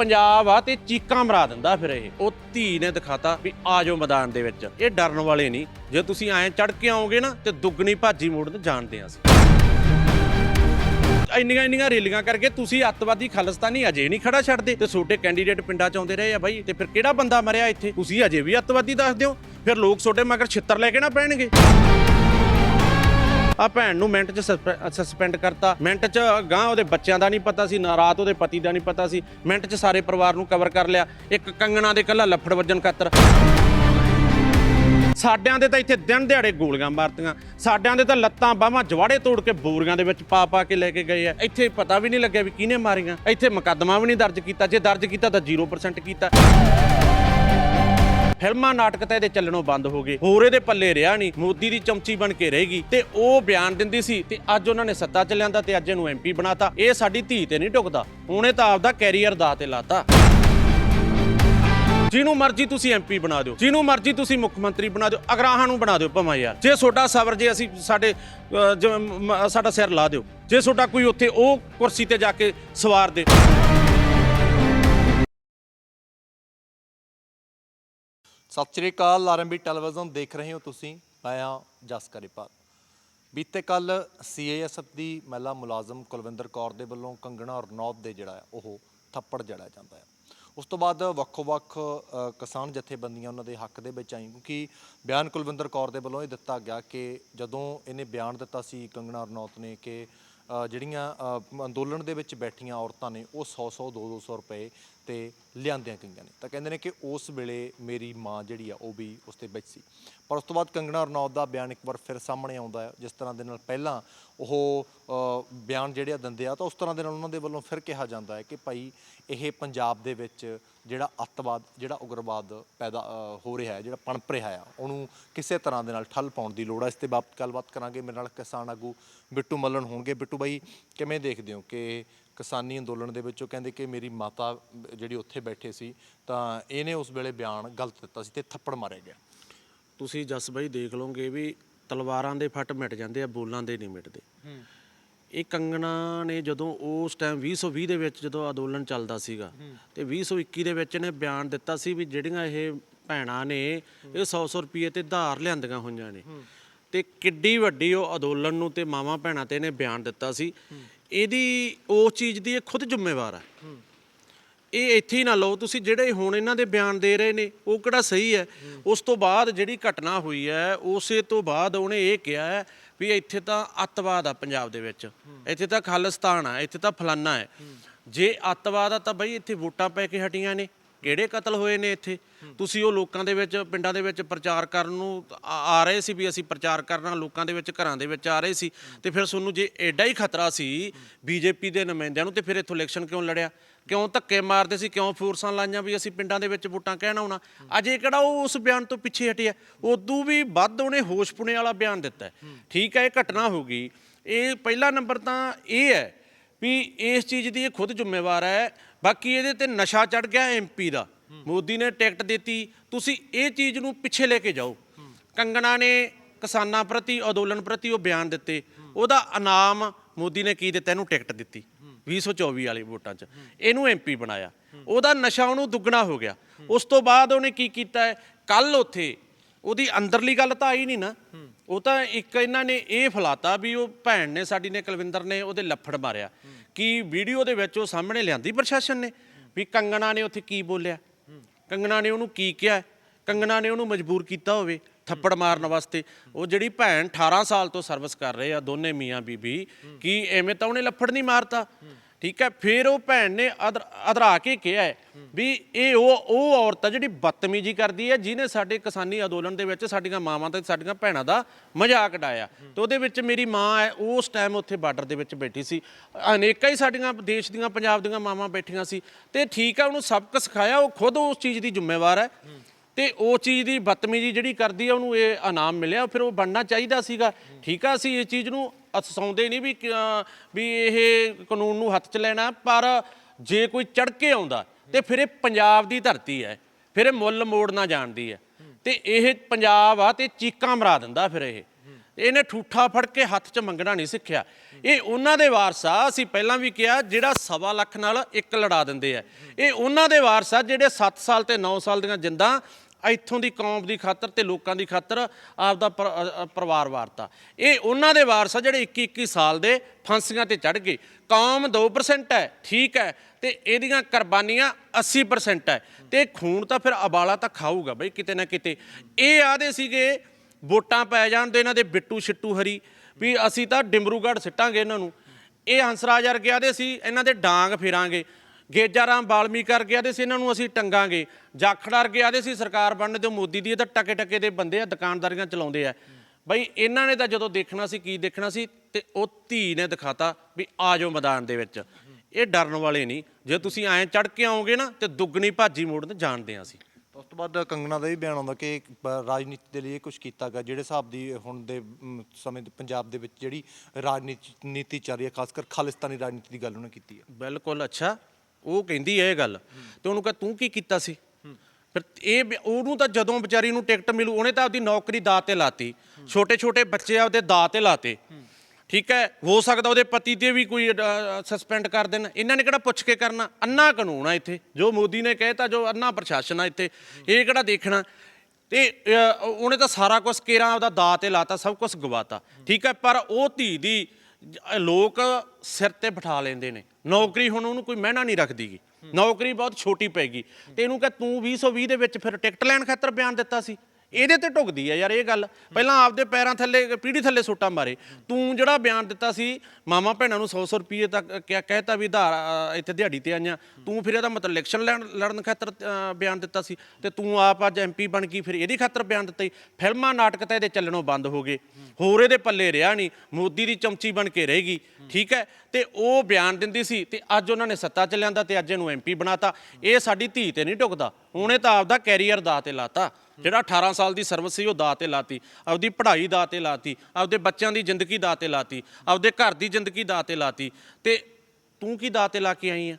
ਪੰਜਾਬ ਆ ਤੇ ਚੀਕਾਂ ਮਰਾ ਦਿੰਦਾ ਫਿਰ ਇਹ। ਉਹ ਧੀ ਨੇ ਦਿਖਾਤਾ ਵੀ ਆ ਜਾਓ ਮੈਦਾਨ ਦੇ ਵਿੱਚ। ਇਹ ਡਰਨ ਵਾਲੇ ਨਹੀਂ। ਜੇ ਤੁਸੀਂ ਐਂ ਚੜ ਕੇ ਆਓਗੇ ਨਾ ਤੇ ਦੁੱਗਣੀ ਭਾਜੀ ਮੋੜਨ ਜਾਣਦੇ ਆ ਅਸੀਂ। ਇੰਨੀਆਂ ਇੰਨੀਆਂ ਰੈਲੀਆਂ ਕਰਕੇ ਤੁਸੀਂ ਅੱਤਵਾਦੀ ਖਾਲਿਸਤਾਨੀ ਅਜੇ ਨਹੀਂ ਖੜਾ ਛੱਡਦੇ। ਤੇ ਛੋਟੇ ਕੈਂਡੀਡੇਟ ਪਿੰਡਾਂ ਚ ਆਉਂਦੇ ਰਹੇ ਆ ਬਾਈ। ਤੇ ਫਿਰ ਕਿਹੜਾ ਬੰਦਾ ਮਰਿਆ ਇੱਥੇ? ਤੁਸੀਂ ਅਜੇ ਵੀ ਅੱਤਵਾਦੀ ਦੱਸ ਦਿਓ ਫਿਰ ਲੋਕ ਛੋਟੇ ਮਗਰ ਛਿੱਤਰ ਲੈ ਕੇ ਨਾ ਪੈਣਗੇ। ਆ ਭੈਣ ਨੂੰ ਮਿੰਟ 'ਚ ਸਸਪੈਂਡ ਕਰਤਾ। ਮਿੰਟ 'ਚ ਗਾਂ ਉਹਦੇ ਬੱਚਿਆਂ ਦਾ ਨਹੀਂ ਪਤਾ ਸੀ, ਨਾ ਰਾਤ ਉਹਦੇ ਪਤੀ ਦਾ ਨਹੀਂ ਪਤਾ ਸੀ। ਮਿੰਟ 'ਚ ਸਾਰੇ ਪਰਿਵਾਰ ਨੂੰ ਕਵਰ ਕਰ ਲਿਆ। ਇੱਕ ਕੰਗਣਾ ਦੇ ਕੱਲਾ ਲੱਫੜ ਵੱਜਣ ਖਾਤਰ। ਸਾਡਿਆਂ ਦੇ ਤਾਂ ਇੱਥੇ ਦਿਨ ਦਿਹਾੜੇ ਗੋਲੀਆਂ ਮਾਰਤੀਆਂ। ਸਾਡਿਆਂ ਦੇ ਤਾਂ ਲੱਤਾਂ ਬਾਹਾਂ ਜਵਾੜੇ ਤੋੜ ਕੇ ਬੋਰੀਆਂ ਦੇ ਵਿੱਚ ਪਾ ਪਾ ਕੇ ਲੈ ਕੇ ਗਏ ਆ। ਇੱਥੇ ਪਤਾ ਵੀ ਨਹੀਂ ਲੱਗਿਆ ਵੀ ਕਿਹਨੇ ਮਾਰੀਆਂ। ਇੱਥੇ ਮੁਕੱਦਮਾ ਵੀ ਨਹੀਂ ਦਰਜ ਕੀਤਾ। ਜੇ ਦਰਜ ਕੀਤਾ ਤਾਂ 0% ਕੀਤਾ। ਫਿਲਮਾਂ ਨਾਟਕ ਤਾਂ ਇਹਦੇ ਚੱਲਣੋਂ ਬੰਦ ਹੋ ਗਏ। ਹੋਰ ਇਹਦੇ ਪੱਲੇ ਰਿਹਾ ਨਹੀਂ। ਮੋਦੀ ਦੀ ਚਮਚੀ ਬਣ ਕੇ ਰਹੇਗੀ ਤੇ ਉਹ ਬਿਆਨ ਦਿੰਦੀ ਸੀ ਤੇ ਅੱਜ ਉਹਨਾਂ ਨੇ ਸੱਤਾ ਚ ਲਿਆਂਦਾ ਤੇ ਅੱਜ ਇਹਨੂੰ ਐਮਪੀ ਬਣਾਤਾ। ਇਹ ਸਾਡੀ ਧੀ ਤੇ ਨਹੀਂ ਟੁਕਦਾ। ਉਹਨੇ ਤਾਂ ਆਪਦਾ ਕੈਰੀਅਰ ਦਾ ਤੇ ਲਾਤਾ। ਜਿਹਨੂੰ ਮਰਜ਼ੀ ਤੁਸੀਂ ਐਮਪੀ ਬਣਾ ਦਿਓ। ਜਿਹਨੂੰ ਮਰਜ਼ੀ ਤੁਸੀਂ ਮੁੱਖ ਮੰਤਰੀ ਬਣਾ ਦਿਓ। ਅਗਰਾਹਾਂ ਨੂੰ ਬਣਾ ਦਿਓ ਭਾਵੇਂ ਯਾਰ। ਜੇ ਤੁਹਾਡਾ ਸਬਰ, ਜੇ ਅਸੀਂ ਸਾਡੇ ਸਾਡਾ ਸਿਰ ਲਾ ਦਿਓ। ਜੇ ਤੁਹਾਡਾ ਕੋਈ ਉੱਥੇ ਉਹ ਕੁਰਸੀ ਤੇ ਜਾ ਕੇ ਸਵਾਰ ਦੇ। ਸਤਿ ਸ਼੍ਰੀ ਅਕਾਲ ਆਰਐਮਬੀ ਟੈਲੀਵਿਜ਼ਨ ਦੇਖ ਰਹੇ ਹੋ ਤੁਸੀਂ। ਮੈਂ ਹਾਂ ਜਸ ਕਰੀਪਾਲ ਬੀਤੇ ਕੱਲ ਸੀਏਐਸਐਫ ਦੀ ਮਹਿਲਾ ਮੁਲਾਜ਼ਮ ਕੁਲਵਿੰਦਰ ਕੌਰ ਦੇ ਵੱਲੋਂ ਕੰਗਣਾ ਰਣੌਤ ਦੇ ਜਿਹੜਾ ਉਹ ਥੱਪੜ ਜੜਿਆ ਜਾਂਦਾ ਹੈ। ਉਸ ਤੋਂ ਬਾਅਦ ਵੱਖੋ-ਵੱਖ ਕਿਸਾਨ ਜਥੇਬੰਦੀਆਂ ਉਹਨਾਂ ਦੇ ਹੱਕ ਦੇ ਵਿੱਚ ਆਈ ਕਿਉਂਕਿ ਬਿਆਨ ਕੁਲਵਿੰਦਰ ਕੌਰ ਦੇ ਵੱਲੋਂ ਇਹ ਦਿੱਤਾ ਗਿਆ ਕਿ ਜਦੋਂ ਇਹਨੇ ਬਿਆਨ ਦਿੱਤਾ ਸੀ ਕੰਗਣਾ ਰਣੌਤ ਨੇ ਕਿ ਜਿਹੜੀਆਂ ਅੰਦੋਲਨ ਦੇ ਵਿੱਚ ਬੈਠੀਆਂ ਔਰਤਾਂ ਨੇ, ਉਹ 100-100 2-200 ਰੁਪਏ ਤੇ ਲਿਆਂਦੀਆਂ ਗਈਆਂ ਨੇ। ਤਾਂ ਕਹਿੰਦੇ ਨੇ ਕਿ ਉਸ ਵੇਲੇ ਮੇਰੀ ਮਾਂ ਜਿਹੜੀ ਆ, ਉਹ ਵੀ ਉਸ ਤੇ ਵਿੱਚ ਸੀ। ਪਰ ਉਸ ਤੋਂ ਬਾਅਦ ਕੰਗਣਾ ਰਣੌਤ ਦਾ ਬਿਆਨ ਇੱਕ ਵਾਰ ਫਿਰ ਸਾਹਮਣੇ ਆਉਂਦਾ ਹੈ, ਜਿਸ ਤਰ੍ਹਾਂ ਦੇ ਨਾਲ ਪਹਿਲਾਂ ਉਹ ਬਿਆਨ ਜਿਹੜੇ ਆ ਦਿੰਦੇ ਆ ਤਾਂ ਉਸ ਤਰ੍ਹਾਂ ਦੇ ਨਾਲ ਉਹਨਾਂ ਦੇ ਵੱਲੋਂ ਫਿਰ ਕਿਹਾ ਜਾਂਦਾ ਹੈ ਕਿ ਭਾਈ ਇਹ ਪੰਜਾਬ ਦੇ ਵਿੱਚ ਜਿਹੜਾ ਅੱਤਵਾਦ ਜਿਹੜਾ ਉਗਰਵਾਦ ਪੈਦਾ ਹੋ ਰਿਹਾ ਹੈ ਜਿਹੜਾ ਪਣਪ ਰਿਹਾ ਆ ਉਹਨੂੰ ਕਿਸੇ ਤਰ੍ਹਾਂ ਦੇ ਨਾਲ ਠੱਲ ਪਾਉਣ ਦੀ ਲੋੜ ਹੈ ਇਸ ਤੇ ਬਾਤ ਗੱਲਬਾਤ ਕਰਾਂਗੇ। ਮੇਰੇ ਨਾਲ ਕਿਸਾਨ ਆਗੂ ਬਿੱਟੂ ਮੱਲਣ ਹੋਣਗੇ। ਬਿੱਟੂ ਬਾਈ ਕਿਵੇਂ ਦੇਖਦੇ ਹੋ ਕਿ ਕਿਸਾਨੀ ਅੰਦੋਲਨ ਦੇ ਵਿੱਚ ਉਹ ਕਹਿੰਦੇ ਕਿ ਮੇਰੀ ਮਾਤਾ ਜਿਹੜੀ ਉੱਥੇ ਬੈਠੇ ਸੀ ਤਾਂ ਇਹਨੇ ਉਸ ਵੇਲੇ ਬਿਆਨ ਗਲਤ ਦਿੱਤਾ ਸੀ ਤੇ ਥੱਪੜ ਮਾਰਿਆ ਗਿਆ? ਤੁਸੀਂ ਜਸ ਬਾਈ ਦੇਖ ਲਓਗੇ ਵੀ ਤਲਵਾਰਾਂ ਦੇ ਫੱਟ ਮਿਟ ਜਾਂਦੇ ਆ ਬੋਲਾਂ ਦੇ ਨਹੀਂ ਮਿਟਦੇ। ਇਹ ਕੰਗਣਾ ਨੇ ਜਦੋਂ ਉਸ ਟਾਈਮ 2020 ਦੇ ਵਿੱਚ ਜਦੋਂ ਅੰਦੋਲਨ ਚੱਲਦਾ ਸੀਗਾ, ਤੇ 2021 ਦੇ ਵਿੱਚ ਨੇ ਬਿਆਨ ਦਿੱਤਾ ਸੀ ਵੀ ਜਿਹੜੀਆਂ ਇਹ ਭੈਣਾਂ ਨੇ, ਇਹ 100-100 ਰੁਪਏ ਤੇ ਧਾਰ ਲਿਆਂਦੀਆਂ ਹੋਈਆਂ ਨੇ। ਤੇ ਕਿੱਡੀ ਵੱਡੀ ਉਹ ਅੰਦੋਲਨ ਨੂੰ ਤੇ ਮਾਵਾਂ ਭੈਣਾਂ ਤੇ ਇਹਨੇ ਬਿਆਨ ਦਿੱਤਾ ਸੀ। ਇਹਦੀ ਉਸ ਚੀਜ਼ ਦੀ ਇਹ ਖੁਦ ਜ਼ਿੰਮੇਵਾਰ ਹੈ ਇਹ ਇੱਥੇ ਹੀ ਨਾ ਲਓ, ਤੁਸੀਂ ਜਿਹੜੇ ਹੁਣ ਇਹਨਾਂ ਦੇ ਬਿਆਨ ਦੇ ਰਹੇ ਨੇ, ਉਹ ਕਿਹੜਾ ਸਹੀ ਹੈ? ਉਸ ਤੋਂ ਬਾਅਦ ਜਿਹੜੀ ਘਟਨਾ ਹੋਈ ਹੈ, ਉਸੇ ਤੋਂ ਬਾਅਦ ਉਹਨੇ ਇਹ ਕਿਹਾ ਵੀ ਇੱਥੇ ਤਾਂ ਅੱਤਵਾਦ ਆ ਪੰਜਾਬ ਦੇ ਵਿੱਚ। ਇੱਥੇ ਤਾਂ ਖਾਲਿਸਤਾਨ ਆ ਇੱਥੇ ਤਾਂ ਫਲਾਨਾ ਹੈ। ਜੇ ਅੱਤਵਾਦ ਆ ਤਾਂ ਬਈ ਇੱਥੇ ਵੋਟਾਂ ਪੈ ਕੇ ਹਟੀਆਂ ਨੇ। ਕਿਹੜੇ ਕਤਲ ਹੋਏ ਨੇ ਇੱਥੇ? ਤੁਸੀਂ ਉਹ ਲੋਕਾਂ ਦੇ ਵਿੱਚ ਪਿੰਡਾਂ ਦੇ ਵਿੱਚ ਪ੍ਰਚਾਰ ਕਰਨ ਨੂੰ ਆ ਰਹੇ ਸੀ ਵੀ ਅਸੀਂ ਪ੍ਰਚਾਰ ਕਰਨਾ ਲੋਕਾਂ ਦੇ ਵਿੱਚ ਘਰਾਂ ਦੇ ਵਿੱਚ ਆ ਰਹੇ ਸੀ। ਤੇ ਫਿਰ ਤੁਹਾਨੂੰ ਜੇ ਐਡਾ ਹੀ ਖਤਰਾ ਸੀ ਬੀਜੇਪੀ ਦੇ ਨੁਮਾਇੰਦਿਆਂ ਨੂੰ ਤੇ ਫਿਰ ਇੱਥੋਂ ਇਲੈਕਸ਼ਨ ਕਿਉਂ ਲੜਿਆ? ਕਿਉਂ ਧੱਕੇ ਮਾਰਦੇ ਸੀ, ਕਿਉਂ ਫੋਰਸਾਂ ਲਾਈਆਂ ਵੀ ਅਸੀਂ ਪਿੰਡਾਂ ਦੇ ਵਿੱਚ ਵੋਟਾਂ ਕਹਿਣ ਆਉਣਾ। ਅਜੇ ਕਿਹੜਾ ਉਹ ਉਸ ਬਿਆਨ ਤੋਂ ਪਿੱਛੇ ਹਟਿਆ ਉਦੋਂ ਵੀ ਵੱਧ ਉਹਨੇ ਹੋਸ਼ਪੁਣੇ ਵਾਲਾ ਬਿਆਨ ਦਿੱਤਾ ਠੀਕ ਹੈ, ਇਹ ਘਟਨਾ ਹੋ ਗਈ। ਇਹ ਪਹਿਲਾ ਨੰਬਰ ਤਾਂ ਇਹ ਹੈ ਵੀ ਇਸ ਚੀਜ਼ ਦੀ ਇਹ ਖੁਦ ਜ਼ਿੰਮੇਵਾਰ ਹੈ। ਬਾਕੀ ਇਹਦੇ ਤੇ ਨਸ਼ਾ ਚੜ ਗਿਆ ਐਮਪੀ ਦਾ। ਮੋਦੀ ਨੇ ਟਿਕਟ ਦਿੱਤੀ। ਤੁਸੀਂ ਇਹ ਚੀਜ਼ ਨੂੰ ਪਿੱਛੇ ਲੈ ਕੇ ਜਾਓ। ਕੰਗਣਾ ਨੇ ਕਿਸਾਨਾਂ ਪ੍ਰਤੀ, ਅੰਦੋਲਨ ਪ੍ਰਤੀ ਉਹ ਬਿਆਨ ਦਿੱਤੇ। ਉਹਦਾ ਇਨਾਮ ਮੋਦੀ ਨੇ ਕੀ ਦਿੱਤਾ? ਇਹਨੂੰ ਟਿਕਟ ਦਿੱਤੀ। 2024 ਵਾਲੀ ਵੋਟਾਂ 'ਚ। ਇਹਨੂੰ ਐਮਪੀ ਬਣਾਇਆ। ਉਹਦਾ ਨਸ਼ਾ ਉਹਨੂੰ ਦੁੱਗਣਾ ਹੋ ਗਿਆ। ਉਸ ਤੋਂ ਬਾਅਦ ਉਹਨੇ ਕੀ ਕੀਤਾ ਹੈ? ਕੱਲ ਉੱਥੇ ਉਹਦੀ ਅੰਦਰਲੀ ਗੱਲ ਤਾਂ ਆਈ ਨਹੀਂ ਨਾ। ਉਹ ਤਾਂ ਇੱਕ ਇਹਨਾਂ ਨੇ ਇਹ ਫਲਾਤਾ ਵੀ ਉਹ ਭੈਣ ਨੇ, ਸਾਡੀ ਨੇ ਕੁਲਵਿੰਦਰ ਨੇ ਉਹਦੇ ਲੱਫੜ ਮਾਰਿਆ। ਕਿ ਵੀਡੀਓ ਦੇ ਵਿੱਚ ਉਹ ਸਾਹਮਣੇ ਲਿਆਂਦੀ ਪ੍ਰਸ਼ਾਸਨ ਨੇ ਵੀ ਕੰਗਣਾ ਨੇ ਉੱਥੇ ਕੀ ਬੋਲਿਆ? ਕੰਗਣਾ ਨੇ ਉਹਨੂੰ ਕੀ ਕਿਹਾ? ਕੰਗਣਾ ਨੇ ਉਹਨੂੰ ਮਜਬੂਰ ਕੀਤਾ ਹੋਵੇ। ਥੱਪੜ ਮਾਰਨ ਵਾਸਤੇ। ਉਹ ਜਿਹੜੀ ਭੈਣ 18 ਸਾਲ ਤੋਂ ਸਰਵਿਸ ਕਰ ਰਹੇ ਆ, ਦੋਨੇ ਮੀਆਂ ਬੀਬੀ, ਕੀ ਐਵੇਂ ਤਾਂ ਉਹਨੇ ਲੱਫੜ ਨਹੀਂ ਮਾਰਤਾ? ਠੀਕ ਹੈ, ਫਿਰ ਉਹ ਭੈਣ ਨੇ ਅਧਰਾ ਕੇ ਕਿਹਾ ਹੈ ਵੀ ਇਹ ਉਹ ਉਹ ਔਰਤ ਆ ਜਿਹੜੀ ਬਦਤਮੀਜ਼ੀ ਕਰਦੀ ਹੈ, ਜਿਹਨੇ ਸਾਡੇ ਕਿਸਾਨੀ ਅੰਦੋਲਨ ਦੇ ਵਿੱਚ ਸਾਡੀਆਂ ਮਾਵਾਂ ਤੇ ਸਾਡੀਆਂ ਭੈਣਾਂ ਦਾ ਮਜ਼ਾਕ ਉਡਾਇਆ। ਤੇ ਉਹਦੇ ਵਿੱਚ ਮੇਰੀ ਮਾਂ ਹੈ ਉਸ ਟਾਈਮ ਉੱਥੇ ਬਾਰਡਰ ਦੇ ਵਿੱਚ ਬੈਠੀ ਸੀ। ਅਨੇਕਾਂ ਹੀ ਸਾਡੀਆਂ ਦੇਸ਼ ਦੀਆਂ, ਪੰਜਾਬ ਦੀਆਂ ਮਾਵਾਂ ਬੈਠੀਆਂ ਸੀ। ਤੇ ਠੀਕ ਹੈ ਉਹਨੂੰ ਸਬਕ ਸਿਖਾਇਆ, ਉਹ ਖੁਦ ਉਸ ਚੀਜ਼ ਦੀ ਜ਼ਿੰਮੇਵਾਰ ਹੈ। ਤੇ ਉਹ ਚੀਜ਼ ਦੀ ਬਦਤਮੀਜ਼ੀ ਜਿਹੜੀ ਕਰਦੀ ਆ, ਉਹਨੂੰ ਇਹ ਇਨਾਮ ਮਿਲਿਆ, ਫਿਰ ਉਹ ਬਣਨਾ ਚਾਹੀਦਾ ਸੀਗਾ। ਠੀਕ ਆ, ਅਸੀਂ ਇਹ ਚੀਜ਼ ਨੂੰ ਅਸਸਾਉਂਦੇ ਨਹੀਂ ਵੀ ਵੀ ਇਹ ਕਾਨੂੰਨ ਨੂੰ ਹੱਥ 'ਚ ਲੈਣਾ, ਪਰ ਜੇ ਕੋਈ ਚੜ ਕੇ ਆਉਂਦਾ, ਤੇ ਫਿਰ ਇਹ ਪੰਜਾਬ ਦੀ ਧਰਤੀ ਹੈ। ਫਿਰ ਇਹ ਮੁੱਲ ਮੋੜਨਾ ਜਾਣਦੀ ਹੈ। ਤੇ ਇਹ ਪੰਜਾਬ ਆ, ਤੇ ਚੀਕਾਂ ਮਰਾ ਦਿੰਦਾ ਫਿਰ ਇਹ। ਇਹਨੇ ਠੂਠਾ ਫੜ ਕੇ ਹੱਥ 'ਚ ਮੰਗਣਾ ਨਹੀਂ ਸਿੱਖਿਆ। ਇਹ ਉਹਨਾਂ ਦੇ ਵਾਰਸ ਆ, ਅਸੀਂ ਪਹਿਲਾਂ ਵੀ ਕਿਹਾ, ਜਿਹੜਾ ਸਵਾ ਲੱਖ ਨਾਲ ਇੱਕ ਲੜਾ ਦਿੰਦੇ ਆ। ਇਹ ਉਹਨਾਂ ਦੇ ਵਾਰਸ ਆ, ਜਿਹੜੇ 7 ਸਾਲ ਤੇ 9 ਸਾਲ ਦੀਆਂ ਜਿੰਦਾਂ ਇੱਥੋਂ ਦੀ ਕੌਮ ਦੀ ਖਾਤਰ ਤੇ ਲੋਕਾਂ ਦੀ ਖਾਤਰ ਆਪਦਾ ਪਰਿਵਾਰ ਵਾਰਤਾ। ਇਹ ਉਹਨਾਂ ਦੇ ਵਾਰਸ ਆ ਜਿਹੜੇ 21 21 ਸਾਲ ਦੇ ਫਾਂਸੀਆਂ ਤੇ ਚੜ ਗਏ। ਕੌਮ 2% ਹੈ, ਠੀਕ ਹੈ, ਤੇ ਇਹਦੀਆਂ ਕੁਰਬਾਨੀਆਂ 80% ਹੈ। ਤੇ ਖੂਨ ਤਾਂ ਫਿਰ ਅਬਾਲਾ ਤਾਂ ਖਾਊਗਾ ਬਈ ਕਿਤੇ ਨਾ ਕਿਤੇ। ਇਹ ਆਦੇ ਸੀਗੇ, ਵੋਟਾਂ ਪੈ ਜਾਣ ਦੇ ਇਹਨਾਂ ਦੇ ਬਿੱਟੂ ਛਿੱਟੂ ਹਰੀ, ਵੀ ਅਸੀਂ ਤਾਂ ਡਿਮਰੂਗੜ੍ਹ ਸਿੱਟਾਂਗੇ ਇਹਨਾਂ ਨੂੰ। ਇਹ ਹੰਸਰਾਜ ਵਰਗੇ ਆਦੇ ਸੀ, ਇਹਨਾਂ ਦੇ ਡਾਂਗ ਫੇਰਾਂਗੇ। ਗੇਜਾ ਰਾਮ ਬਾਲਮੀ ਕਰ ਗਿਆ ਦੇ ਸੀ ਇਹਨਾਂ ਨੂੰ ਅਸੀਂ ਟੰਗਾਂਗੇ। ਜਾਖੜ ਵਰਗੇ ਆਦੇ ਸੀ ਸਰਕਾਰ ਬਣਨ ਤੇ ਮੋਦੀ ਦੀ ਇਹ ਤਾਂ ਟਕੇ ਟਕੇ ਦੇ ਬੰਦੇ ਆ ਦੁਕਾਨਦਾਰੀਆਂ ਚਲਾਉਂਦੇ ਆ। ਬਈ ਇਹਨਾਂ ਨੇ ਤਾਂ ਜਦੋਂ ਦੇਖਣਾ ਸੀ ਕੀ ਦੇਖਣਾ ਸੀ ਤੇ ਉਹ ਧੀ ਨੇ ਦਿਖਾਤਾ ਵੀ ਆ ਜਾਓ ਮੈਦਾਨ ਦੇ ਵਿੱਚ। ਇਹ ਡਰਨ ਵਾਲੇ ਨਹੀਂ। ਜੇ ਤੁਸੀਂ ਐਂ ਚੜ ਕੇ ਆਓਗੇ ਨਾ ਤੇ ਦੁੱਗਣੀ ਭਾਜੀ ਮੋੜਨ ਜਾਣਦੇ ਆ ਅਸੀਂ। ਉਸ ਤੋਂ ਬਾਅਦ ਕੰਗਣਾ ਦਾ ਵੀ ਬਿਆਨ ਆਉਂਦਾ ਕਿ ਰਾਜਨੀਤੀ ਦੇ ਲਈ ਇਹ ਕੁਝ ਕੀਤਾ ਗਿਆ ਜਿਹੜੇ ਹਿਸਾਬ ਦੀ ਹੁਣ ਦੇ ਸਮੇਂ ਦੇ ਪੰਜਾਬ ਦੇ ਵਿੱਚ ਜਿਹੜੀ ਰਾਜਨੀਤੀ ਨੀਤੀ ਚੱਲ ਰਹੀ ਹੈ ਖਾਸ ਕਰ ਖਾਲਿਸਤਾਨੀ ਰਾਜਨੀਤੀ ਦੀ ਗੱਲ ਉਹਨੇ ਕੀਤੀ ਹੈ। ਬਿਲਕੁਲ ਅੱਛਾ। ਉਹ ਕਹਿੰਦੀ ਹੈ ਇਹ ਗੱਲ ਤੇ ਉਹਨੂੰ ਕਹ ਤੂੰ ਕੀ ਕੀਤਾ ਸੀ? ਫਿਰ ਇਹ ਵੀ- ਉਹਨੂੰ ਤਾਂ ਜਦੋਂ ਵਿਚਾਰੀ ਨੂੰ ਟਿਕਟ ਮਿਲੂ ਉਹਨੇ ਤਾਂ ਆਪਦੀ ਨੌਕਰੀ ਦਾਅ ਤੇ ਲਾਤੀ। ਛੋਟੇ ਛੋਟੇ ਬੱਚੇ ਆਪਦੇ ਦਾਅ ਤੇ ਲਾਤੇ। ਠੀਕ ਹੈ ਹੋ ਸਕਦਾ ਉਹਦੇ ਪਤੀ ਤੇ ਵੀ ਕੋਈ ਸਸਪੈਂਡ ਕਰ ਦੇਣ। ਇਹਨਾਂ ਨੇ ਕਿਹੜਾ ਪੁੱਛ ਕੇ ਕਰਨਾ? ਅੰਨਾ ਕਾਨੂੰਨ ਆ ਇੱਥੇ। ਜੋ ਮੋਦੀ ਨੇ ਕਹਿਤਾ ਜੋ ਅੰਨਾ ਪ੍ਰਸ਼ਾਸਨ ਆ ਇੱਥੇ ਇਹ ਕਿਹੜਾ ਦੇਖਣਾ? ਤੇ ਅ, ਉਹਨੇ ਤਾਂ ਸਾਰਾ ਕੁਝ ਕੇਰਾ ਉਹਦਾ ਦਾਅ ਤੇ ਲਾਤਾ ਸਭ ਕੁਝ ਗਵਾਤਾ। ਠੀਕ ਹੈ ਪਰ ਉਹ ਧੀ ਦੀ ਜ- ਲੋਕ ਸਿਰ ਤੇ ਬਿਠਾ ਲੈਂਦੇ ਨੇ। ਨੌਕਰੀ ਹੁਣ ਉਹਨੂੰ ਕੋਈ ਮਹਿਣਾ ਨਹੀਂ ਰੱਖਦੀਗੀ। ਨੌਕਰੀ ਬਹੁਤ ਛੋਟੀ ਪੈਗੀ ਤੇ ਇਹਨੂੰ ਕਹ, ਤੂੰ 2020 ਦੇ ਵਿੱਚ ਫਿਰ ਟਿਕਟ ਲੈਣ ਖਾਤਰ ਬਿਆਨ ਦਿੱਤਾ ਸੀ? ਇਹਦੇ ਤੇ ਢੁਕਦੀ ਆ ਯਾਰ ਇਹ ਗੱਲ। ਪਹਿਲਾਂ ਆਪਦੇ ਪੈਰਾਂ ਥੱਲੇ, ਪੀੜੀ ਥੱਲੇ ਸੋਟਾ ਮਾਰੇ। ਤੂੰ ਜਿਹੜਾ ਬਿਆਨ ਦਿੱਤਾ ਸੀ ਮਾਮਾ ਭੈਣਾਂ ਨੂੰ 100 100 ਰੁਪਏ ਤੱਕ ਕਿਹਾ ਕਹਿਤਾ ਵੀ ਧਾਰ ਇੱਥੇ ਦਿਹਾੜੀ ਤੇ ਆਈਆਂ। ਤੂੰ ਫਿਰ ਇਹਦਾ ਮਤਲਬ ਇਲੈਕਸ਼ਨ ਲੜਨ ਲੜਨ ਖਾਤਰ ਬਿਆਨ ਦਿੱਤਾ ਸੀ। ਤੇ ਤੂੰ ਆਪ ਅੱਜ ਐਮਪੀ ਬਣ ਗਈ, ਫਿਰ ਇਹਦੀ ਖਾਤਰ ਬਿਆਨ ਦਿੱਤਾ ਸੀ। ਫਿਲਮਾਂ, ਨਾਟਕ ਤਾਂ ਇਹਦੇ ਚੱਲਣੋਂ ਬੰਦ ਹੋ ਗਏ। ਹੋਰ ਇਹਦੇ ਪੱਲੇ ਰਿਹਾ ਨਹੀਂ। ਮੋਦੀ ਦੀ ਚਮਚੀ ਬਣ ਕੇ ਰਹੇਗੀ ਠੀਕ ਹੈ? ਤੇ ਉਹ ਬਿਆਨ ਦਿੰਦੀ ਸੀ ਤੇ ਅੱਜ ਉਹਨਾਂ ਨੇ ਸੱਤਾ ਚ ਲਿਆਂਦਾ ਤੇ ਅੱਜ ਇਹਨੂੰ ਐਮਪੀ ਬਣਾਤਾ। ਇਹ ਸਾਡੀ ਧੀ ਤੇ ਨਹੀਂ ਢੁਕਦਾ। ਉਹਨੇ ਤਾਂ ਆਪਦਾ ਕੈਰੀਅਰ ਦਾ ਤੇ ਲਾਤਾ। ਜਿਹੜਾ 18 ਸਾਲ ਦੀ ਸਰਵਿਸ ਸੀ, ਉਹ ਦਾਅ ਤੇ ਲਾਤੀ। ਆਪਦੀ ਪੜ੍ਹਾਈ ਦਾਅ ਤੇ ਲਾਤੀ, ਆਪਦੇ ਬੱਚਿਆਂ ਦੀ ਜ਼ਿੰਦਗੀ ਦਾਅ ਤੇ ਲਾਤੀ, ਆਪਦੇ ਘਰ ਦੀ ਜ਼ਿੰਦਗੀ ਦਾਅ ਤੇ ਲਾਤੀ। ਤੇ ਤੂੰ ਕੀ ਦਾਅ ਤੇ ਲਾ ਕੇ ਆਈ ਆ?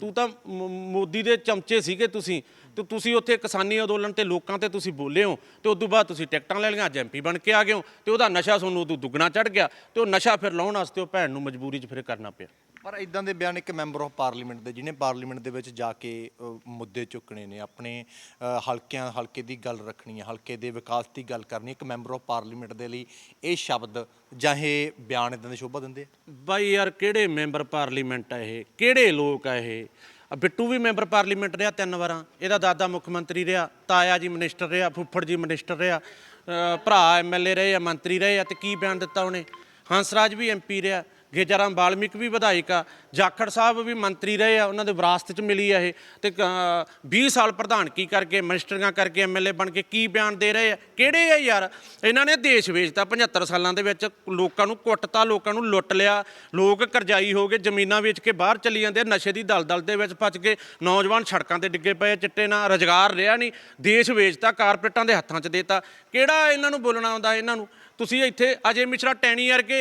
ਤੂੰ ਤਾਂ ਮ- ਮੋਦੀ ਦੇ ਚਮਚੇ ਸੀਗੇ ਤੁਸੀਂ, ਤੇ ਤੁਸੀਂ ਉੱਥੇ ਕਿਸਾਨੀ ਅੰਦੋਲਨ ਤੇ ਲੋਕਾਂ ਤੇ ਤੁਸੀਂ ਬੋਲੇ ਹੋ, ਤੇ ਉਦੋਂ ਬਾਅਦ ਤੁਸੀਂ ਟਿਕਟਾਂ ਲੈ ਲਈਆਂ ਅੱਜ ਐਮਪੀ ਬਣ ਕੇ ਆ ਗਏ ਹੋ, ਤੇ ਉਹਦਾ ਨਸ਼ਾ ਤੁਹਾਨੂੰ ਉਦੋਂ ਦੁੱਗਣਾ ਚੜ ਗਿਆ, ਤੇ ਉਹ ਨਸ਼ਾ ਫਿਰ ਲਾਉਣ ਵਾਸਤੇ ਉਹ ਭੈਣ ਨੂੰ ਮਜਬੂਰੀ 'ਚ ਫਿਰ ਕਰਨਾ ਪਿਆ। ਪਰ ਇਦਾਂ ਦੇ ਬਿਆਨ ਇੱਕ ਮੈਂਬਰ ਆਫ ਪਾਰਲੀਮੈਂਟ ਦੇ ਜਿਹਨੇ ਪਾਰਲੀਮੈਂਟ ਦੇ ਵਿੱਚ ਜਾ ਕੇ ਅ, ਮੁੱਦੇ ਚੁੱਕਣੇ ਨੇ ਆਪਣੇ ਅ, ਹਲਕਿਆਂ ਹਲਕੇ ਦੀ ਗੱਲ ਰੱਖਣੀ ਹੈ ਹਲਕੇ ਦੇ ਵਿਕਾਸ ਦੀ ਗੱਲ ਕਰਨੀ ਇੱਕ ਮੈਂਬਰ ਆਫ ਪਾਰਲੀਮੈਂਟ ਦੇ ਲਈ ਇਹ ਸ਼ਬਦ ਜਾਂ ਇਹ ਬਿਆਨ ਇਦਾਂ ਦੇ ਸ਼ੋਭਾ ਦਿੰਦੇ ਆ? ਬਾਈ ਯਾਰ ਕਿਹੜੇ ਮੈਂਬਰ ਪਾਰਲੀਮੈਂਟ ਆ ਇਹ? ਕਿਹੜੇ ਲੋਕ ਆ ਇਹ? ਆ ਬਿੱਟੂ ਵੀ ਮੈਂਬਰ ਪਾਰਲੀਮੈਂਟ ਰਿਹਾ ਤਿੰਨ ਵਾਰਾਂ। ਇਹਦਾ ਦਾਦਾ ਮੁੱਖ ਮੰਤਰੀ ਰਿਹਾ ਤਾਇਆ ਜੀ ਮਿਨਿਸਟਰ ਰਿਹਾ ਫੁੱਫੜ ਜੀ ਮਿਨਿਸਟਰ ਰਿਹਾ ਅ, ਭਰਾ ਐਮਐਲਏ ਰਹੇ ਆ ਮੰਤਰੀ ਰਹੇ ਆ ਤੇ ਕੀ ਬਿਆਨ ਦਿੱਤਾ ਉਹਨੇ? ਹੰਸਰਾਜ ਵੀ ਐਮਪੀ ਰਿਹਾ। ਗੇਜਾਰਾਮ ਬਾਲਮਿਕ ਵੀ ਵਿਧਾਇਕ ਆ ਜਾਖੜ ਸਾਹਿਬ ਵੀ ਮੰਤਰੀ ਰਹੇ ਆ ਉਹਨਾਂ ਦੇ ਵਿਰਾਸਤ ਚ ਮਿਲੀ ਆ ਇਹ। ਤੇ ਅ, 20 ਸਾਲ ਪ੍ਰਧਾਨਗੀ ਕਰਕੇ ਮਿਨਿਸਟਰੀਆਂ ਕਰਕੇ ਐਮਐਲਏ ਬਣ ਕੇ ਕੀ ਬਿਆਨ ਦੇ ਰਹੇ ਆ? ਕਿਹੜੇ ਆ ਯਾਰ? ਇਹਨਾਂ ਨੇ ਦੇਸ਼ ਵੇਚਤਾ 75 ਸਾਲਾਂ ਦੇ ਵਿੱਚ ਲੋਕਾਂ ਨੂੰ ਕੁੱਟਤਾ ਲੋਕਾਂ ਨੂੰ ਲੁੱਟ ਲਿਆ। ਲੋਕ ਕਰਜ਼ਾਈ ਹੋ ਗਏ ਜ਼ਮੀਨਾਂ ਵੇਚ ਕੇ ਬਾਹਰ ਚਲੀ ਜਾਂਦੇ ਆ, ਨਸ਼ੇ ਦੀ ਦਲਦਲ ਦੇ ਵਿੱਚ ਫਸ ਕੇ ਨੌਜਵਾਨ ਸੜਕਾਂ ਤੇ ਡਿੱਗੇ ਪਏ ਚਿੱਟੇ ਨਾਲ ਰੁਜ਼ਗਾਰ ਰਿਹਾ ਨਹੀਂ। ਦੇਸ਼ ਵੇਚਤਾ ਕਾਰਪੋਰੇਟਾਂ ਦੇ ਹੱਥਾਂ 'ਚ ਦੇਤਾ। ਕਿਹੜਾ ਇਹਨਾਂ ਨੂੰ ਬੋਲਣਾ ਆਉਂਦਾ ਇਹਨਾਂ ਨੂੰ? ਤੁਸੀਂ ਇੱਥੇ ਅਜੇ ਮਿਸ਼ਰਾ ਟੈਣੀ ਵਰਗੇ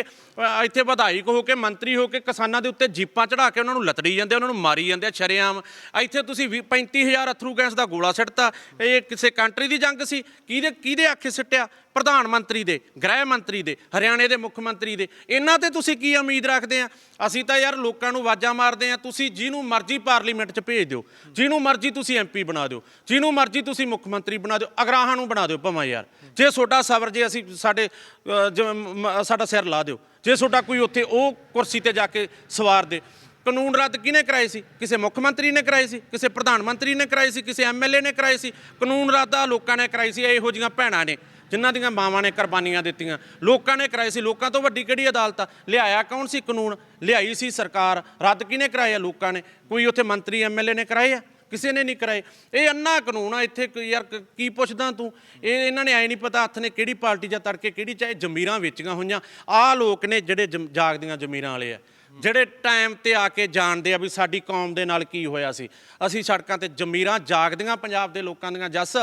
ਇੱਥੇ ਵਿਧਾਇਕ ਹੋ ਕੇ, ਮੰਤਰੀ ਹੋ ਕੇ ਕਿਸਾਨਾਂ ਦੇ ਉੱਤੇ ਜੀਪਾਂ ਚੜਾ ਕੇ ਉਹਨਾਂ ਨੂੰ ਲਤੜੀ ਜਾਂਦੇ, ਉਹਨਾਂ ਨੂੰ ਮਾਰੀ ਜਾਂਦੇ ਆ ਸ਼ਰੇਆਮ। ਇੱਥੇ ਤੁਸੀਂ 20 35000 ਅਥਰੂ ਗੈਸ ਦਾ ਗੋਲਾ ਸਿੱਟਤਾ। ਇਹ ਕਿਸੇ ਕੰਟਰੀ ਦੀ ਜੰਗ ਸੀ? ਕਿਹਦੇ ਕਿਹਦੇ ਆਖੇ ਸਿੱਟਿਆ? ਪ੍ਰਧਾਨ ਮੰਤਰੀ ਦੇ ਗ੍ਰਹਿ ਮੰਤਰੀ ਦੇ ਹਰਿਆਣੇ ਦੇ ਮੁੱਖ ਮੰਤਰੀ ਦੇ ਇਹਨਾਂ ਤੇ ਤੁਸੀਂ ਕੀ ਉਮੀਦ ਰੱਖਦੇ ਆ? ਅਸੀਂ ਤਾਂ ਯਾਰ ਲੋਕਾਂ ਨੂੰ ਆਵਾਜ਼ਾਂ ਮਾਰਦੇ ਆ ਤੁਸੀਂ ਜਿਹਨੂੰ ਮਰਜ਼ੀ ਪਾਰਲੀਮੈਂਟ 'ਚ ਭੇਜ ਦਿਓ ਜਿਹਨੂੰ ਮਰਜ਼ੀ ਤੁਸੀਂ ਐਮਪੀ ਬਣਾ ਦਿਓ ਜਿਹਨੂੰ ਮਰਜ਼ੀ ਤੁਸੀਂ ਮੁੱਖ ਮੰਤਰੀ ਬਣਾ ਦਿਓ ਅਗਰਾਹਾਂ ਨੂੰ ਬਣਾ ਦਿਓ ਭਾਵੇਂ ਯਾਰ। ਜੇ ਤੁਹਾਡਾ ਸਬਰ ਜੇ ਅਸੀਂ ਸਾਡੇ ਅ, ਸਾਡਾ ਸਿਰ ਲਾ ਦਿਓ ਜੇ ਤੁਹਾਡਾ ਕੋਈ ਉੱਥੇ ਉਹ ਕੁਰਸੀ ਤੇ ਜਾ ਕੇ ਸਵਾਰ ਦੇ ਕਾਨੂੰਨ ਰੱਦ ਕਿਹਨੇ ਕਰਾਏ ਸੀ? ਕਿਸੇ ਮੁੱਖ ਮੰਤਰੀ ਨੇ ਕਰਾਏ ਸੀ? ਕਿਸੇ ਪ੍ਰਧਾਨ ਮੰਤਰੀ ਨੇ ਕਰਾਏ ਸੀ? ਕਿਸੇ ਐਮਐਲਏ ਨੇ ਕਰਾਏ ਸੀ? ਕਾਨੂੰਨ ਰੱਦ ਆ ਲੋਕਾਂ ਨੇ ਕਰਾਈ ਸੀ ਇਹੋ ਜਿਹੀਆਂ ਭੈਣਾਂ ਨੇ। ਜਿਨ੍ਹਾਂ ਦੀਆਂ ਮਾਵਾਂ ਨੇ ਕੁਰਬਾਨੀਆਂ ਦਿੱਤੀਆਂ। ਲੋਕਾਂ ਨੇ ਕਰਾਏ ਸੀ। ਲੋਕਾਂ ਤੋਂ ਵੱਡੀ ਕਿਹੜੀ ਅਦਾਲਤ ਆ? ਲਿਆਇਆ ਕੌਣ ਸੀ ਕਾਨੂੰਨ? ਲਿਆਈ ਸੀ ਸਰਕਾਰ। ਰੱਦ ਕਿਹਨੇ ਕਰਾਇਆ ਲੋਕਾਂ ਨੇ? ਕੋਈ ਉੱਥੇ ਮੰਤਰੀ ਐਮਐਲਏ ਨੇ ਕਰਾਏ ਆ? ਕਿਸੇ ਨੇ ਨਹੀਂ ਕਰਾਏ। ਇਹ ਅੰਨਾ ਕਾਨੂੰਨ ਆ। ਇੱਥੇ ਯਾਰ ਕੀ ਪੁੱਛਦਾ ਤੂੰ? ਇਹ ਇਹਨਾਂ ਨੇ ਐ ਨਹੀਂ ਪਤਾ ਹੱਥ ਨੇ ਕਿਹੜੀ ਪਾਰਟੀ ਜਾਂ ਤੜਕੇ ਕਿਹੜੀ ਚਾਹੇ ਜ਼ਮੀਰਾਂ ਵੇਚੀਆਂ ਹੋਈਆਂ। ਆਹ ਲੋਕ ਨੇ ਜਿਹੜੇ ਜਮ- ਜਾਗਦੀਆਂ ਜ਼ਮੀਰਾਂ ਵਾਲੇ ਆ। ਜਿਹੜੇ ਟਾਈਮ ਤੇ ਆ ਕੇ ਜਾਣਦੇ ਆ ਵੀ ਸਾਡੀ ਕੌਮ ਦੇ ਨਾਲ ਕੀ ਹੋਇਆ ਸੀ। ਅਸੀਂ ਸੜਕਾਂ ਤੇ ਜ਼ਮੀਰਾਂ ਜਾਗਦੀਆਂ ਪੰਜਾਬ ਦੇ ਲੋਕਾਂ ਦੀਆਂ। ਜੱਸ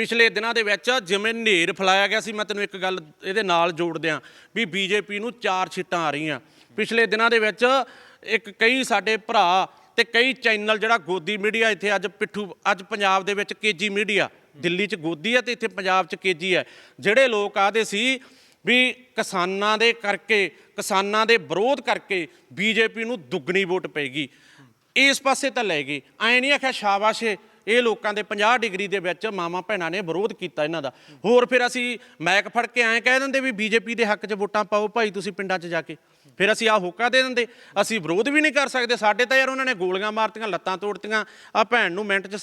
ਪਿਛਲੇ ਦਿਨਾਂ ਦੇ ਵਿੱਚ ਜਿਵੇਂ ਨੇਰ ਫਲਾਇਆ ਗਿਆ ਸੀ, ਮੈਂ ਤੈਨੂੰ ਇੱਕ ਗੱਲ ਇਹਦੇ ਨਾਲ ਜੋੜ ਦਿਆਂ ਵੀ ਬੀਜੇਪੀ ਨੂੰ ਚਾਰ ਛਿੱਟਾਂ ਆ ਰਹੀਆਂ। ਪਿਛਲੇ ਦਿਨਾਂ ਦੇ ਵਿੱਚ ਇੱਕ ਕਈ ਸਾਡੇ ਭਰਾ ਤੇ ਕਈ ਚੈਨਲ ਜਿਹੜਾ ਗੋਦੀ ਮੀਡੀਆ ਇੱਥੇ ਅੱਜ ਪਿੱਠੂ, ਅੱਜ ਪੰਜਾਬ ਦੇ ਵਿੱਚ ਕੇਜੀ ਮੀਡੀਆ, ਦਿੱਲੀ 'ਚ ਗੋਦੀ ਹੈ ਤੇ ਇੱਥੇ ਪੰਜਾਬ 'ਚ ਕੇਜੀ ਹੈ ਜਿਹੜੇ ਲੋਕ ਆਦੇ ਸੀ ਵੀ ਕਿਸਾਨਾਂ ਦੇ ਕਰਕੇ, ਕਿਸਾਨਾਂ ਦੇ ਵਿਰੋਧ ਕਰਕੇ ਬੀਜੇਪੀ ਨੂੰ ਦੁੱਗਣੀ ਵੋਟ ਪੈਗੀ ਇਸ ਪਾਸੇ ਤਾਂ ਲੈ ਗਏ। ਐ ਨਹੀਂ ਆਖਿਆ ਸ਼ਾਬਾਸ਼ ਇਹ ਲੋਕਾਂ ਦੇ 50 ਡਿਗਰੀ ਦੇ ਵਿੱਚ ਮਾਮਾ ਭੈਣਾਂ ਨੇ ਵਿਰੋਧ ਕੀਤਾ ਇਹਨਾਂ ਦਾ। ਹੋਰ ਫਿਰ ਅਸੀਂ ਮੈਕ ਫੜ ਕੇ ਐਂ ਕਹਿ ਦਿੰਦੇ ਵੀ ਬੀਜੇਪੀ ਦੇ ਹੱਕ 'ਚ ਵੋਟਾਂ ਪਾਓ, ਭਾਈ ਤੁਸੀਂ ਪਿੰਡਾਂ 'ਚ ਜਾ ਕੇ। ਫਿਰ ਅਸੀਂ ਆ ਹੋਕਾ ਦੇ ਦਿੰਦੇ। ਅਸੀਂ ਵਿਰੋਧ ਵੀ ਨਹੀਂ ਕਰ ਸਕਦੇ। ਸਾਡੇ ਤਾਂ ਯਾਰ ਉਹਨਾਂ ਨੇ ਗੋਲੀਆਂ ਮਾਰਤੀਆਂ, ਲੱਤਾਂ ਤੋੜਤੀਆਂ। ਆ ਭੈਣ ਨੂੰ ਮਿੰਟ 'ਚ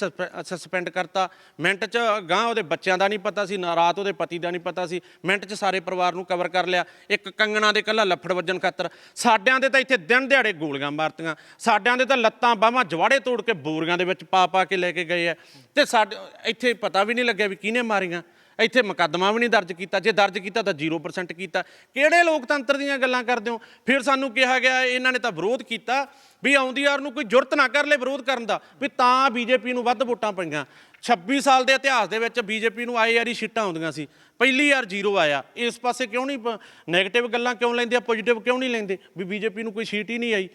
ਸਸਪੈਂਡ ਕਰਤਾ। ਮਿੰਟ 'ਚ ਗਾਂ ਉਹਦੇ ਬੱਚਿਆਂ ਦਾ ਨਹੀਂ ਪਤਾ ਸੀ, ਨਾ ਰਾਤ ਉਹਦੇ ਪਤੀ ਦਾ ਨਹੀਂ ਪਤਾ ਸੀ। ਮਿੰਟ 'ਚ ਸਾਰੇ ਪਰਿਵਾਰ ਨੂੰ ਕਵਰ ਕਰ ਲਿਆ। ਇੱਕ ਕੰਗਣਾ ਦੇ ਕੱਲਾ ਲੱਫੜ ਵੱਜਣ ਖਾਤਰ। ਸਾਡਿਆਂ ਦੇ ਤਾਂ ਇੱਥੇ ਦਿਨ ਦਿਹਾੜੇ ਗੋਲੀਆਂ ਮਾਰਤੀਆਂ। ਸਾਡਿਆਂ ਦੇ ਤਾਂ ਲੱਤਾਂ ਬਾਹਾਂ ਜਵਾੜੇ ਤੋੜ ਕੇ ਬੋਰੀਆਂ ਦੇ ਵਿੱਚ ਪਾ ਪਾ ਕੇ ਲੈ ਕੇ ਗਏ ਆ ਤੇ ਸਾਡੇ, ਇੱਥੇ ਪਤਾ ਵੀ ਨਹੀਂ ਲੱਗਿਆ ਵੀ ਕਿਹਨੇ ਮਾਰੀਆਂ। ਇੱਥੇ ਮੁਕੱਦਮਾ ਵੀ ਨਹੀਂ ਦਰਜ ਕੀਤਾ। ਜੇ ਦਰਜ ਕੀਤਾ ਤਾਂ 0% ਕੀਤਾ। ਕਿਹੜੇ ਲੋਕਤੰਤਰ ਦੀਆਂ ਗੱਲਾਂ ਕਰਦੇ ਹੋ? ਫਿਰ ਸਾਨੂੰ ਕਿਹਾ ਗਿਆ, ਇਹਨਾਂ ਨੇ ਤਾਂ ਵਿਰੋਧ ਕੀਤਾ ਵੀ ਆਉਂਦੀ ਯਾਰ ਨੂੰ ਕੋਈ ਜੁਰਤ ਨਾ ਕਰ ਲੈ ਵਿਰੋਧ ਕਰਨ ਦਾ, ਵੀ ਤਾਂ ਬੀਜੇਪੀ ਨੂੰ ਵੱਧ ਵੋਟਾਂ ਪਈਆਂ। 26 ਸਾਲ ਦੇ ਇਤਿਹਾਸ ਦੇ ਵਿੱਚ ਬੀਜੇਪੀ ਨੂੰ ਆਏ ਯਾਰੀ ਸ਼ੀਟਾਂ ਆਉਂਦੀਆਂ ਸੀ। ਪਹਿਲੀ ਯਾਰ ਜ਼ੀਰੋ ਆਇਆ। ਇਸ ਪਾਸੇ ਕਿਉਂ ਨਹੀਂ ਨੈਗੇਟਿਵ ਗੱਲਾਂ ਕਿਉਂ ਲੈਂਦੇ ਆ ਪੋਜੀਟਿਵ ਕਿਉਂ ਨਹੀਂ ਲੈਂਦੇ? ਵੀ ਬੀਜੇਪੀ ਨੂੰ ਕੋਈ ਸੀਟ ਹੀ ਨਹੀਂ ਆਈ।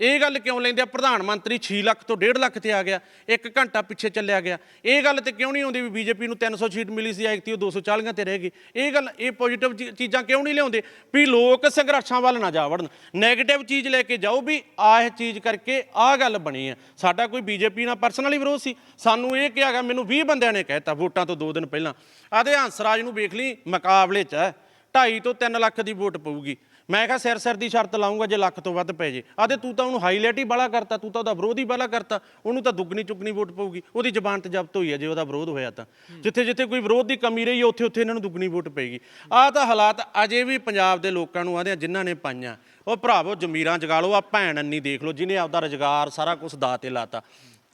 ਇਹ ਗੱਲ ਕਿਉਂ ਲੈਂਦੇ ਆ? ਪ੍ਰਧਾਨ ਮੰਤਰੀ 6 ਲੱਖ ਤੋਂ 1.5 ਲੱਖ ਤੇ ਆ ਗਿਆ, ਇੱਕ ਘੰਟਾ ਪਿੱਛੇ ਚੱਲਿਆ ਗਿਆ। ਇਹ ਗੱਲ ਤੇ ਕਿਉਂ ਨਹੀਂ ਆਉਂਦੀ ਵੀ ਬੀਜੇਪੀ ਨੂੰ 300 ਸੀਟ ਮਿਲੀ ਸੀ ਐਕਤੀ ਉਹ 240 ਤੇ ਰਹਿ ਗਈ? ਇਹ ਗੱਲ, ਇਹ ਪੋਜੀਟਿਵ ਚੀਜ਼ਾਂ ਕਿਉਂ ਨਹੀਂ ਲਿਆਉਂਦੇ? ਵੀ ਲੋਕ ਸੰਘਰਸ਼ਾਂ ਵੱਲ ਨਾ ਜਾ ਵੜਨ। 네ਗੇਟਿਵ ਚੀਜ਼ ਲੈ ਕੇ ਜਾਓ ਵੀ ਆਹ ਚੀਜ਼ ਕਰਕੇ ਆਹ ਗੱਲ ਬਣੀ ਆ ਸਾਡਾ ਕੋਈ ਬੀਜੇਪੀ ਨਾਲ ਪਰਸਨਲੀ ਵਿਰੋਧ ਸੀ। ਸਾਨੂੰ ਇਹ ਕਿਹਾ ਗਿਆ, ਮੈਨੂੰ 20 ਬੰਦਿਆਂ ਨੇ ਕਹਿਤਾ ਵੋਟਾਂ ਤੋਂ 2 ਦਿਨ ਪਹਿਲਾਂ। ਆਦੇ ਹੰਸਰਾਜ ਨੂੰ ਵੇਖ ਲਈ, ਮੁਕਾਬਲੇ 'ਚ ਹੈ। 2.5 ਤੋਂ 3 ਲੱਖ ਦੀ ਵੋਟ ਪਊਗੀ। ਮੈਂ ਕਿਹਾ ਸਿਰ ਸਿਰ ਦੀ ਸ਼ਰਤ ਲਾਉਂਗਾ ਜੇ ਲੱਖ ਤੋਂ ਵੱਧ ਪੈ ਜੇ। ਆਦੇ ਤੂੰ ਤਾਂ ਉਹਨੂੰ ਹਾਈਲਾਈਟ ਹੀ ਬਾਲਾ ਕਰਤਾ, ਤੂੰ ਤਾਂ ਉਹਦਾ ਵਿਰੋਧ ਹੀ ਬਾਲਾ ਕਰਤਾ। ਉਹਨੂੰ ਤਾਂ ਦੁੱਗਣੀ ਚੁੱਗਣੀ ਵੋਟ ਪਊਗੀ। ਉਹਦੀ ਜ਼ਬਾਨ ਤੇ ਜ਼ਬਤ ਹੋਈ ਹੈ ਜੇ ਉਹਦਾ ਵਿਰੋਧ ਹੋਇਆ ਤਾਂ। ਜਿੱਥੇ ਜਿੱਥੇ ਕੋਈ ਵਿਰੋਧ ਦੀ ਕਮੀ ਰਹੀ ਉੱਥੇ ਉੱਥੇ ਇਹਨਾਂ ਨੂੰ ਦੁੱਗਣੀ ਵੋਟ ਪਏਗੀ। ਆਹ ਤਾਂ ਹਾਲਾਤ ਅਜੇ ਵੀ ਪੰਜਾਬ ਦੇ ਲੋਕਾਂ ਨੂੰ ਆਦੇ ਜਿਨ੍ਹਾਂ ਨੇ ਪਾਈਆਂ। ਉਹ ਭਰਾਵੋ ਜ਼ਮੀਰਾਂ ਜਗਾ ਲਓ ਆ ਭੈਣ ਅੰਨੀ ਦੇਖ ਲਓ, ਜਿਹਨੇ ਆਪਦਾ ਰੁਜ਼ਗਾਰ ਸਾਰਾ ਕੁਝ ਦਾ ਤੇ ਲਾਤਾ।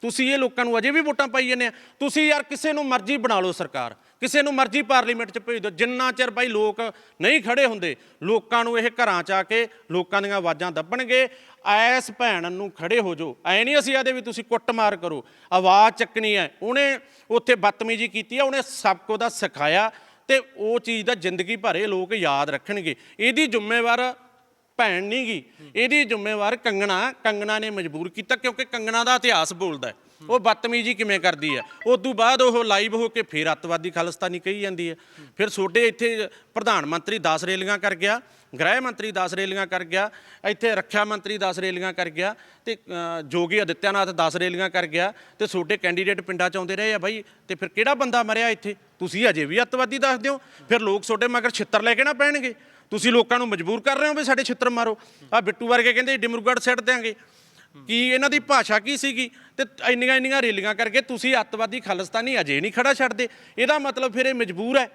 ਤੁਸੀਂ ਇਹ ਲੋਕਾਂ ਨੂੰ ਅਜੇ ਵੀ ਵੋਟਾਂ ਪਾਈ ਜਾਂਦੇ ਆ। ਤੁਸੀਂ ਯਾਰ ਕਿਸੇ ਨੂੰ ਮਰਜ਼ੀ ਬਣਾ ਲਓ ਸਰਕਾਰ। ਕਿਸੇ ਨੂੰ ਮਰਜ਼ੀ ਪਾਰਲੀਮੈਂਟ 'ਚ ਭੇਜ ਦਿਓ। ਜਿੰਨਾ ਚਿਰ ਬਾਈ ਲੋਕ ਨਹੀਂ ਖੜੇ ਹੁੰਦੇ, ਲੋਕਾਂ ਨੂੰ ਇਹ ਘਰਾਂ 'ਚ ਆ ਕੇ ਲੋਕਾਂ ਦੀਆਂ ਆਵਾਜ਼ਾਂ ਦੱਬਣਗੇ। ਐਸ ਭੈਣ ਨੂੰ ਖੜੇ ਹੋ ਜਾਓ। ਐ ਨਹੀਂ ਅਸੀਂ ਆਦੇ ਵੀ ਤੁਸੀਂ ਕੁੱਟਮਾਰ ਕਰੋ। ਆਵਾਜ਼ ਚੱਕਣੀ ਹੈ ਉਹਨੇ ਉੱਥੇ ਬਦਤਮੀਜ਼ੀ ਕੀਤੀ ਹੈ ਉਹਨੇ ਸਭ ਕੁਝ ਦਾ ਸਿਖਾਇਆ ਤੇ ਉਹ ਚੀਜ਼ ਦਾ ਜ਼ਿੰਦਗੀ ਭਰ ਇਹ ਲੋਕ ਯਾਦ ਰੱਖਣਗੇ। ਇਹਦੀ ਜ਼ਿੰਮੇਵਾਰ ਭੈਣ ਨਹੀਂ ਗੀ। ਇਹਦੀ ਜ਼ਿੰਮੇਵਾਰ ਕੰਗਣਾ ਕੰਗਣਾ ਨੇ ਮਜਬੂਰ ਕੀਤਾ ਕਿਉਂਕਿ ਕੰਗਣਾ ਦਾ ਇਤਿਹਾਸ ਬੋਲਦਾ ਹੈ। ਉਹ ਬਦਤਮੀਜ਼ੀ ਕਿਵੇਂ ਕਰਦੀ ਹੈ? ਉਸ ਤੋਂ ਬਾਅਦ ਉਹ ਲਾਈਵ ਹੋ ਕੇ ਫੇਰ ਅੱਤਵਾਦੀ ਖਾਲਿਸਤਾਨੀ ਕਹੀ ਜਾਂਦੀ ਹੈ। ਫਿਰ ਛੋਟੇ ਇੱਥੇ ਪ੍ਰਧਾਨ ਮੰਤਰੀ 10 ਰੇਲੀਆਂ ਕਰ ਗਿਆ ਗ੍ਰਹਿ ਮੰਤਰੀ 10 ਰੇਲੀਆਂ ਕਰ ਗਿਆ ਇੱਥੇ ਰੱਖਿਆ ਮੰਤਰੀ 10 ਰੇਲੀਆਂ ਕਰ ਗਿਆ ਤੇ ਅ, ਜੋਗੀ ਆਦਿੱਤਿਆਨਾਥ 10 ਰੇਲੀਆਂ ਕਰ ਗਿਆ ਤੇ ਛੋਟੇ ਕੈਂਡੀਡੇਟ ਪਿੰਡਾਂ ਚ ਆਉਂਦੇ ਰਹੇ ਆ ਬਾਈ ਤੇ ਫਿਰ ਕਿਹੜਾ ਬੰਦਾ ਮਰਿਆ ਇੱਥੇ? ਤੁਸੀਂ ਅਜੇ ਵੀ ਅੱਤਵਾਦੀ ਦੱਸਦੇ ਹੋ। ਫਿਰ ਲੋਕ ਛੋਟੇ ਮਗਰ ਛਿੱਤਰ ਲੈ ਕੇ ਨਾ ਪੈਣਗੇ। ਤੁਸੀਂ ਲੋਕਾਂ ਨੂੰ ਮਜਬੂਰ ਕਰ ਰਹੇ ਹੋ ਵੀ ਸਾਡੇ ਛਿੱਤਰ ਮਾਰੋ। ਆ ਬਿੱਟੂ ਵਰਗੇ ਕਹਿੰਦੇ ਡਿਮਰੂਗੜ੍ਹ ਸਿੱਟ ਦਿਆਂਗੇ। ਕੀ ਇਹਨਾਂ ਦੀ ਭਾਸ਼ਾ ਕੀ ਸੀਗੀ? ਤੇ ਇੰਨੀਆਂ ਇੰਨੀਆਂ ਰੇਲੀਆਂ ਕਰਕੇ ਤੁਸੀਂ ਅੱਤਵਾਦੀ ਖਾਲਿਸਤਾਨੀ ਅਜੇ ਨਹੀਂ ਖੜਾ ਛੱਡਦੇ। ਇਹਦਾ ਮਤਲਬ ਫਿਰ ਇਹ ਮਜਬੂਰ ਹੈ।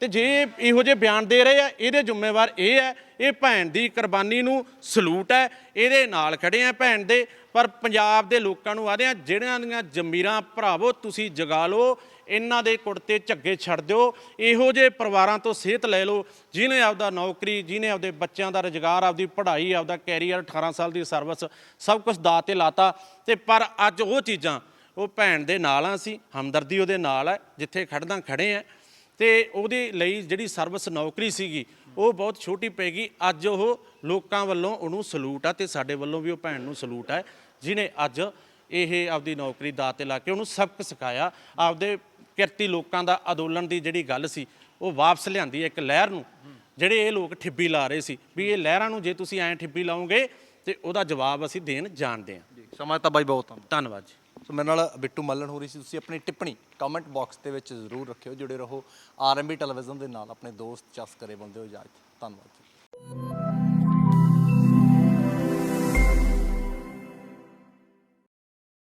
ਤੇ ਜੇ ਇਹੋ ਜਿਹੇ ਬਿਆਨ ਦੇ ਰਹੇ ਆ, ਇਹਦੇ ਜ਼ਿੰਮੇਵਾਰ ਇਹ ਹੈ, ਇਹ ਭੈਣ ਦੀ ਕੁਰਬਾਨੀ ਨੂੰ ਸਲੂਟ ਹੈ, ਇਹਦੇ ਨਾਲ ਖੜੇ ਆ ਭੈਣ ਦੇ। ਪਰ ਪੰਜਾਬ ਦੇ ਲੋਕਾਂ ਨੂੰ ਆਦੇ ਆ ਜਿਹੜਿਆਂ ਦੀਆਂ ਜ਼ਮੀਰਾਂ ਭਰਾਵੋ, ਤੁਸੀਂ ਜਗਾ ਲਓ ਇਹਨਾਂ ਦੇ ਕੁੜਤੇ ਝੱਗੇ ਛੱਡ ਦਿਓ। ਇਹੋ ਜਿਹੇ ਪਰਿਵਾਰਾਂ ਤੋਂ ਸਿਹਤ ਲੈ ਲਓ, ਜਿਹਨੇ ਆਪਦਾ ਨੌਕਰੀ, ਜਿਹਨੇ ਆਪਦੇ ਬੱਚਿਆਂ ਦਾ ਰੁਜ਼ਗਾਰ, ਆਪਦੀ ਪੜ੍ਹਾਈ, ਆਪਦਾ ਕੈਰੀਅਰ 18 ਸਾਲ ਦੀ ਸਰਵਿਸ ਸਭ ਕੁਝ ਦਾ ਤੇ ਲਾਤਾ। ਤੇ ਪਰ ਅੱਜ ਉਹ ਚੀਜ਼ਾਂ, ਉਹ ਭੈਣ ਦੇ ਨਾਲ ਆ ਸੀ ਹਮਦਰਦੀ ਉਹਦੇ ਨਾਲ ਹੈ ਜਿੱਥੇ ਖੜਦਾ ਖੜੇ ਆ। ਤੇ ਉਹਦੇ ਲਈ ਜਿਹੜੀ ਸਰਵਿਸ ਨੌਕਰੀ ਸੀਗੀ, ਉਹ ਬਹੁਤ ਛੋਟੀ ਪੈ ਗਈ। ਅੱਜ ਉਹ ਲੋਕਾਂ ਵੱਲੋਂ ਉਹਨੂੰ ਸਲੂਟ ਆ ਤੇ ਸਾਡੇ ਵੱਲੋਂ ਵੀ ਉਹ ਭੈਣ ਨੂੰ ਸਲੂਟ ਹੈ ਜਿਨੇ ਅੱਜ ਇਹ ਆਪਦੀ ਨੌਕਰੀ ਦਾ ਤੇ ਲਾ ਕੇ ਉਹਨੂੰ ਸਬਕ ਸਿਖਾਇਆ, ਆਪਦੇ ਕਿਰਤੀ ਲੋਕਾਂ ਦਾ ਅੰਦੋਲਨ ਦੀ ਜਿਹੜੀ ਗੱਲ ਸੀ ਉਹ ਵਾਪਸ ਲਿਆਂਦੀ ਇੱਕ ਲਹਿਰ ਨੂੰ ਜਿਹੜੇ ਇਹ ਲੋਕ ਠਿੱਬੀ ਲਾ ਰਹੇ ਸੀ ਵੀ ਇਹ ਲਹਿਰਾਂ ਨੂੰ ਜੇ ਤੁਸੀਂ ਐਂ ਠਿੱਬੀ ਲਾਓਗੇ ਤੇ ਉਹਦਾ ਜਵਾਬ ਅਸੀਂ ਦੇਣ ਜਾਣਦੇ ਹਾਂ। ਸਮਾਂ ਤਾਂ ਬਾਈ ਬਹੁਤ ਧੰਨਵਾਦ ਜੀ। ਸੋ ਮੇਰੇ ਨਾਲ ਬਿੱਟੂ ਮੱਲਣ ਹੋ ਰਹੀ ਸੀ ਤੁਸੀਂ ਆਪਣੀ ਟਿੱਪਣੀ ਕਮੈਂਟ ਬਾਕਸ ਦੇ ਵਿੱਚ ਜ਼ਰੂਰ ਰੱਖਿਓ ਜੁੜੇ ਰਹੋ ਆਰਐਮਬੀ ਟੈਲੀਵਿਜ਼ਨ ਦੇ ਨਾਲ ਆਪਣੇ ਦੋਸਤ ਚਸ ਕਰੇ ਬੰਦੇ ਹੋ ਇਜਾਜ਼ਤ ਧੰਨਵਾਦ ਜੀ।